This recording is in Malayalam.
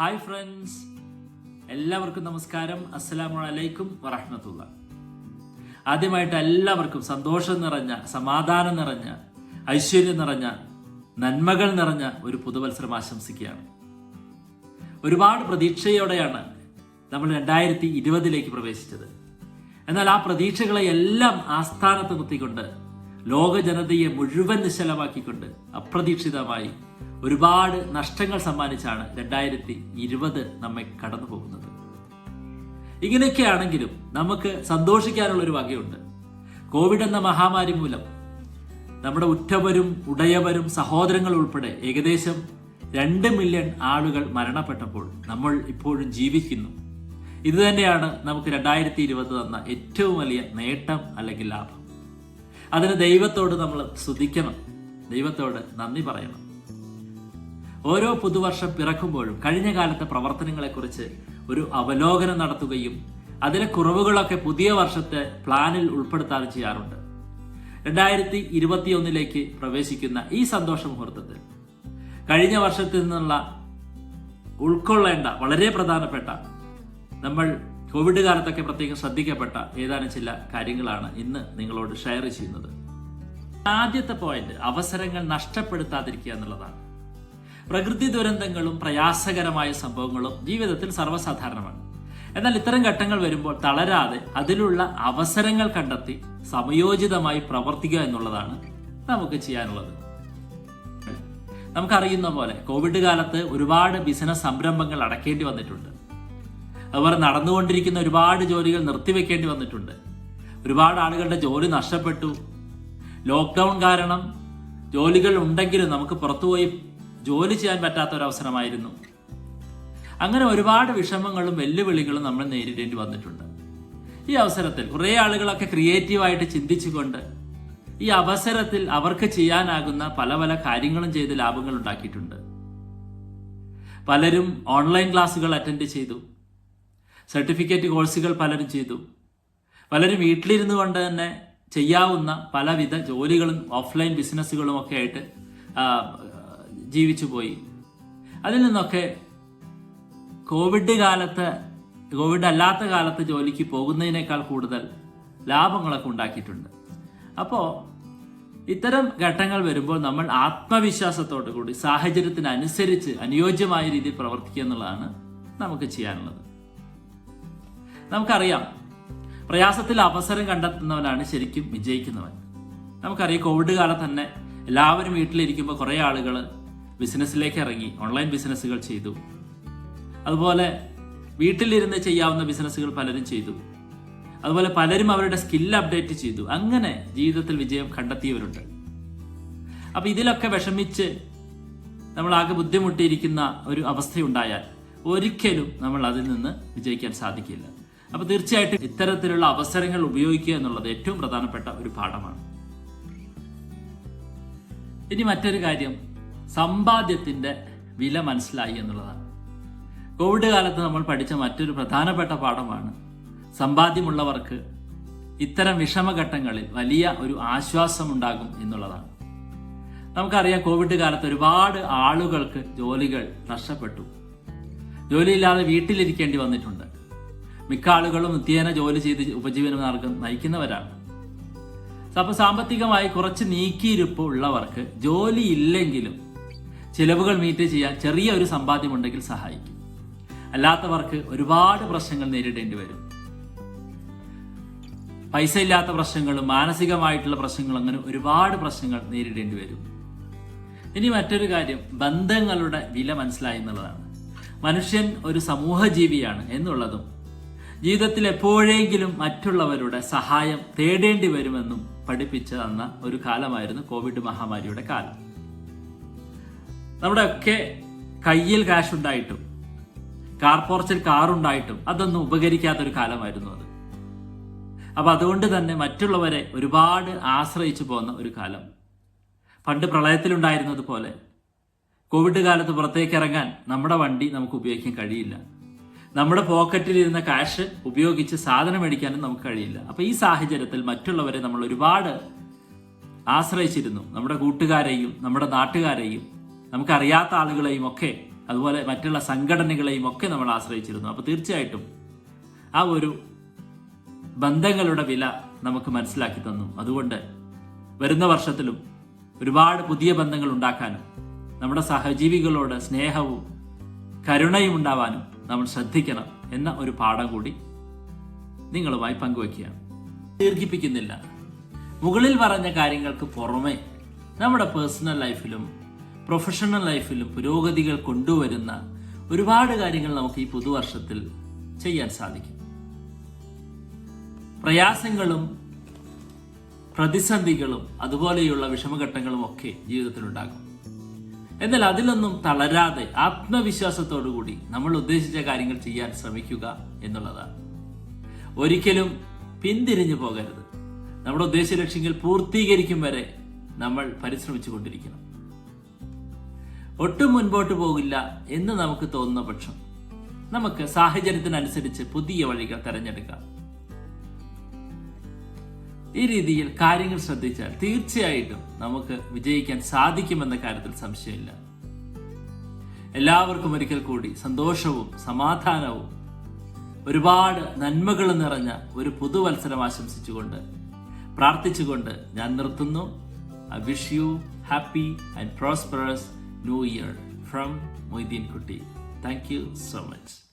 Hi friends. എല്ലാവർക്കും നമസ്കാരം. അസ്സലാമു അലൈക്കും വറഹമത്തുള്ള. ആദ്യമായിട്ട് എല്ലാവർക്കും സന്തോഷം നിറഞ്ഞ സമാധാനം നിറഞ്ഞ ഐശ്വര്യം നിറഞ്ഞ നന്മകൾ നിറഞ്ഞ ഒരു പുതുവത്സരം ആശംസിക്കുകയാണ്. ഒരുപാട് പ്രതീക്ഷയോടെയാണ് നമ്മൾ രണ്ടായിരത്തി ഇരുപതിലേക്ക് പ്രവേശിച്ചത്. എന്നാൽ ആ പ്രതീക്ഷകളെ എല്ലാം ആസ്ഥാനത്ത് നിർത്തിക്കൊണ്ട് ലോക ജനതയെ മുഴുവൻ നിശ്ചലമാക്കിക്കൊണ്ട് അപ്രതീക്ഷിതമായി ഒരുപാട് നഷ്ടങ്ങൾ സമ്മാനിച്ചാണ് രണ്ടായിരത്തി ഇരുപത് നമ്മെ കടന്നു പോകുന്നത്. ഇങ്ങനെയൊക്കെയാണെങ്കിലും നമുക്ക് സന്തോഷിക്കാനുള്ള ഒരു വകയുണ്ട്. കോവിഡ് എന്ന മഹാമാരി മൂലം നമ്മുടെ ഉറ്റവരും ഉടയവരും സഹോദരങ്ങൾ ഉൾപ്പെടെ ഏകദേശം രണ്ട് മില്യൺ ആളുകൾ മരണപ്പെട്ടപ്പോൾ നമ്മൾ ഇപ്പോഴും ജീവിക്കുന്നു. ഇത് തന്നെയാണ് നമുക്ക് രണ്ടായിരത്തി ഇരുപത് തന്ന ഏറ്റവും വലിയ നേട്ടം അല്ലെങ്കിൽ ലാഭം. അതിന് ദൈവത്തോട് നമ്മൾ സ്തുതിക്കണം ദൈവത്തോട് നന്ദി പറയണം. ഓരോ പുതുവർഷം പിറക്കുമ്പോഴും കഴിഞ്ഞ കാലത്തെ പ്രവർത്തനങ്ങളെക്കുറിച്ച് ഒരു അവലോകനം നടത്തുകയും അതിലെ കുറവുകളൊക്കെ പുതിയ വർഷത്തെ പ്ലാനിൽ ഉൾപ്പെടുത്താനും ചെയ്യാറുണ്ട്. രണ്ടായിരത്തി ഇരുപത്തിയൊന്നിലേക്ക് പ്രവേശിക്കുന്ന ഈ സന്തോഷ മുഹൂർത്തത്തിൽ കഴിഞ്ഞ വർഷത്തിൽ നിന്നുള്ള ഉൾക്കൊള്ളേണ്ട വളരെ പ്രധാനപ്പെട്ട നമ്മൾ കോവിഡ് കാലത്തൊക്കെ പ്രത്യേകം ശ്രദ്ധിക്കപ്പെട്ട ഏതാനും ചില കാര്യങ്ങളാണ് ഇന്ന് നിങ്ങളോട് ഷെയർ ചെയ്യുന്നത്. ആദ്യത്തെ പോയിന്റ് അവസരങ്ങൾ നഷ്ടപ്പെടുത്താതിരിക്കുക എന്നുള്ളതാണ്. പ്രകൃതി ദുരന്തങ്ങളും പ്രയാസകരമായ സംഭവങ്ങളും ജീവിതത്തിൽ സർവസാധാരണമാണ്. എന്നാൽ ഇത്തരം ഘട്ടങ്ങൾ വരുമ്പോൾ തളരാതെ അതിലുള്ള അവസരങ്ങൾ കണ്ടെത്തി സമയോചിതമായി പ്രവർത്തിക്കുക എന്നുള്ളതാണ് നമുക്ക് ചെയ്യാനുള്ളത്. നമുക്കറിയുന്ന പോലെ കോവിഡ് കാലത്ത് ഒരുപാട് ബിസിനസ് സംരംഭങ്ങൾ അടക്കേണ്ടി വന്നിട്ടുണ്ട്. അതുപോലെ നടന്നുകൊണ്ടിരിക്കുന്ന ഒരുപാട് ജോലികൾ നിർത്തിവെക്കേണ്ടി വന്നിട്ടുണ്ട്. ഒരുപാട് ആളുകളുടെ ജോലി നഷ്ടപ്പെട്ടു. ലോക്ക്ഡൗൺ കാരണം ജോലികൾ ഉണ്ടെങ്കിലും നമുക്ക് പുറത്തുപോയി ജോലി ചെയ്യാൻ പറ്റാത്ത ഒരു അവസരമായിരുന്നു അങ്ങനെ ഒരുപാട് വിഷമങ്ങളും വെല്ലുവിളികളും നമ്മൾ നേരിടേണ്ടി വന്നിട്ടുണ്ട്. ഈ അവസരത്തിൽ കുറേ ആളുകളൊക്കെ ക്രിയേറ്റീവായിട്ട് ചിന്തിച്ചുകൊണ്ട് ഈ അവസരത്തിൽ അവർക്ക് ചെയ്യാനാകുന്ന പല പല കാര്യങ്ങളും ചെയ്ത് ലാഭങ്ങൾ ഉണ്ടാക്കിയിട്ടുണ്ട്. പലരും ഓൺലൈൻ ക്ലാസ്സുകൾ അറ്റൻഡ് ചെയ്തു. സർട്ടിഫിക്കറ്റ് കോഴ്സുകൾ പലരും ചെയ്തു. പലരും വീട്ടിലിരുന്നു കൊണ്ട് തന്നെ ചെയ്യാവുന്ന പലവിധ ജോലികളും ഓഫ്ലൈൻ ബിസിനസ്സുകളും ഒക്കെ ആയിട്ട് ആ, ജീവിച്ചു പോയി അതിൽ നിന്നൊക്കെ കോവിഡ് കാലത്ത് കോവിഡ് അല്ലാത്ത കാലത്ത് ജോലിക്ക് പോകുന്നതിനേക്കാൾ കൂടുതൽ ലാഭങ്ങളൊക്കെ ഉണ്ടാക്കിയിട്ടുണ്ട്. അപ്പോൾ ഇത്തരം ഘട്ടങ്ങൾ വരുമ്പോൾ നമ്മൾ ആത്മവിശ്വാസത്തോടു കൂടി സാഹചര്യത്തിനനുസരിച്ച് അനുയോജ്യമായ രീതിയിൽ പ്രവർത്തിക്കുക എന്നുള്ളതാണ് നമുക്ക് ചെയ്യാനുള്ളത്. നമുക്കറിയാം പ്രയാസത്തിൽ അവസരം കണ്ടെത്തുന്നവനാണ് ശരിക്കും വിജയിക്കുന്നവൻ. നമുക്കറിയാം കോവിഡ് കാലത്ത് തന്നെ എല്ലാവരും വീട്ടിലിരിക്കുമ്പോൾ കുറേ ആളുകൾ ബിസിനസ്സിലേക്ക് ഇറങ്ങി ഓൺലൈൻ ബിസിനസ്സുകൾ ചെയ്തു. അതുപോലെ വീട്ടിലിരുന്ന് ചെയ്യാവുന്ന ബിസിനസ്സുകൾ പലരും ചെയ്തു. അതുപോലെ പലരും അവരുടെ സ്കിൽ അപ്ഡേറ്റ് ചെയ്തു. അങ്ങനെ ജീവിതത്തിൽ വിജയം കണ്ടെത്തിയവരുണ്ട്. അപ്പൊ ഇതിലൊക്കെ വിഷമിച്ച് നമ്മൾ ആകെ ബുദ്ധിമുട്ടിയിരിക്കുന്ന ഒരു അവസ്ഥയുണ്ടായാൽ ഒരിക്കലും നമ്മൾ അതിൽ നിന്ന് വിജയിക്കാൻ സാധിക്കില്ല. അപ്പൊ തീർച്ചയായിട്ടും ഇത്തരത്തിലുള്ള അവസരങ്ങൾ ഉപയോഗിക്കുക എന്നുള്ളത് ഏറ്റവും പ്രധാനപ്പെട്ട ഒരു പാഠമാണ്. ഇനി മറ്റൊരു കാര്യം. സമ്പാദ്യത്തിന്റെ വില മനസ്സിലായി എന്നുള്ളതാണ്. കോവിഡ് കാലത്ത് നമ്മൾ പഠിച്ച മറ്റൊരു പ്രധാനപ്പെട്ട പാഠമാണ് സമ്പാദ്യമുള്ളവർക്ക് ഇത്തരം വിഷമഘട്ടങ്ങളിൽ വലിയ ഒരു ആശ്വാസം ഉണ്ടാകും എന്നുള്ളതാണ്. നമുക്കറിയാം കോവിഡ് കാലത്ത് ഒരുപാട് ആളുകൾക്ക് ജോലികൾ നഷ്ടപ്പെട്ടു. ജോലിയില്ലാതെ വീട്ടിലിരിക്കേണ്ടി വന്നിട്ടുണ്ട്. മിക്ക ആളുകളും നിത്യേന ജോലി ചെയ്ത് ഉപജീവനം മാർഗം നയിക്കുന്നവരാണ്. അപ്പൊ സാമ്പത്തികമായി കുറച്ച് നീക്കിയിരുപ്പ് ഉള്ളവർക്ക് ജോലി ഇല്ലെങ്കിലും ചിലവുകൾ മീറ്റ് ചെയ്യാൻ ചെറിയ ഒരു സമ്പാദ്യമുണ്ടെങ്കിൽ സഹായിക്കും. അല്ലാത്തവർക്ക് ഒരുപാട് പ്രശ്നങ്ങൾ നേരിടേണ്ടി വരും. പൈസ ഇല്ലാത്ത പ്രശ്നങ്ങളും മാനസികമായിട്ടുള്ള പ്രശ്നങ്ങളും അങ്ങനെ ഒരുപാട് പ്രശ്നങ്ങൾ നേരിടേണ്ടി വരും. ഇനി മറ്റൊരു കാര്യം ബന്ധങ്ങളുടെ വില മനസ്സിലായി എന്നുള്ളതാണ്. മനുഷ്യൻ ഒരു സമൂഹ ജീവിയാണ് എന്നുള്ളതും ജീവിതത്തിൽ എപ്പോഴെങ്കിലും മറ്റുള്ളവരുടെ സഹായം തേടേണ്ടി വരുമെന്നും പഠിപ്പിച്ചു തന്ന ഒരു കാലമായിരുന്നു കോവിഡ് മഹാമാരിയുടെ കാലം. നമ്മുടെ ഒക്കെ കയ്യിൽ കാശ് ഉണ്ടായിട്ടും കാർ പോർച്ചിൽ കാറുണ്ടായിട്ടും അതൊന്നും ഉപകരിക്കാത്തൊരു കാലമായിരുന്നു അത്. അപ്പൊ അതുകൊണ്ട് തന്നെ മറ്റുള്ളവരെ ഒരുപാട് ആശ്രയിച്ചു പോകുന്ന ഒരു കാലം. പണ്ട് പ്രളയത്തിലുണ്ടായിരുന്നത് പോലെ കോവിഡ് കാലത്ത് പുറത്തേക്ക് ഇറങ്ങാൻ നമ്മുടെ വണ്ടി നമുക്ക് ഉപയോഗിക്കാൻ കഴിയില്ല. നമ്മുടെ പോക്കറ്റിൽ ഇരുന്ന കാശ് ഉപയോഗിച്ച് സാധനം മേടിക്കാനും നമുക്ക് കഴിയില്ല. അപ്പൊ ഈ സാഹചര്യത്തിൽ മറ്റുള്ളവരെ നമ്മൾ ഒരുപാട് ആശ്രയിച്ചിരുന്നു. നമ്മുടെ കൂട്ടുകാരെയും നമ്മുടെ നാട്ടുകാരെയും നമുക്കറിയാത്ത ആളുകളെയും ഒക്കെ അതുപോലെ മറ്റുള്ള സംഘടനകളെയും ഒക്കെ നമ്മൾ ആശ്രയിച്ചിരുന്നു. അപ്പോൾ തീർച്ചയായിട്ടും ആ ഒരു ബന്ധങ്ങളുടെ വില നമുക്ക് മനസ്സിലാക്കി തന്നു. അതുകൊണ്ട് വരുന്ന വർഷത്തിലും ഒരുപാട് പുതിയ ബന്ധങ്ങൾ ഉണ്ടാക്കാനും നമ്മുടെ സഹജീവികളോട് സ്നേഹവും കരുണയും ഉണ്ടാവാനും നമ്മൾ ശ്രദ്ധിക്കണം എന്ന ഒരു പാഠം കൂടി നിങ്ങളുമായി പങ്കുവയ്ക്കുകയാണ്. ദീർഘിപ്പിക്കുന്നില്ല. മുകളിൽ പറഞ്ഞ കാര്യങ്ങൾക്ക് പുറമെ നമ്മുടെ പേഴ്സണൽ ലൈഫിലും പ്രൊഫഷണൽ ലൈഫിൽ പുരോഗതികൾ കൊണ്ടുവരുന്ന ഒരുപാട് കാര്യങ്ങൾ നമുക്ക് ഈ പുതുവർഷത്തിൽ ചെയ്യാൻ സാധിക്കും. പ്രയാസങ്ങളും പ്രതിസന്ധികളും അതുപോലെയുള്ള വിഷമഘട്ടങ്ങളും ഒക്കെ ജീവിതത്തിൽ ഉണ്ടാകും. എന്നാൽ അതിലൊന്നും തളരാതെ ആത്മവിശ്വാസത്തോടു കൂടി നമ്മൾ ഉദ്ദേശിച്ച കാര്യങ്ങൾ ചെയ്യാൻ ശ്രമിക്കുക എന്നുള്ളതാണ്. ഒരിക്കലും പിന്തിരിഞ്ഞു പോകരുത്. നമ്മുടെ ഉദ്ദേശ ലക്ഷ്യങ്ങൾ പൂർത്തീകരിക്കും വരെ നമ്മൾ പരിശ്രമിച്ചു കൊണ്ടിരിക്കണം. ഒട്ടും മുൻപോട്ട് പോകില്ല എന്ന് നമുക്ക് തോന്നുന്ന പക്ഷം. നമുക്ക് സാഹചര്യത്തിനനുസരിച്ച് പുതിയ വഴികൾ തിരഞ്ഞെടുക്കാം. ഈ രീതിയിൽ കാര്യങ്ങൾ ശ്രദ്ധിച്ചാൽ തീർച്ചയായിട്ടും നമുക്ക് വിജയിക്കാൻ സാധിക്കുമെന്ന കാര്യത്തിൽ സംശയമില്ല. എല്ലാവർക്കും ഒരിക്കൽ കൂടി സന്തോഷവും സമാധാനവും ഒരുപാട് നന്മകളും നിറഞ്ഞ ഒരു പുതുവത്സരം ആശംസിച്ചുകൊണ്ട് പ്രാർത്ഥിച്ചുകൊണ്ട് ഞാൻ നിർത്തുന്നു. I wish you happy and prosperous New Year from Moideen Kuti. Thank you so much.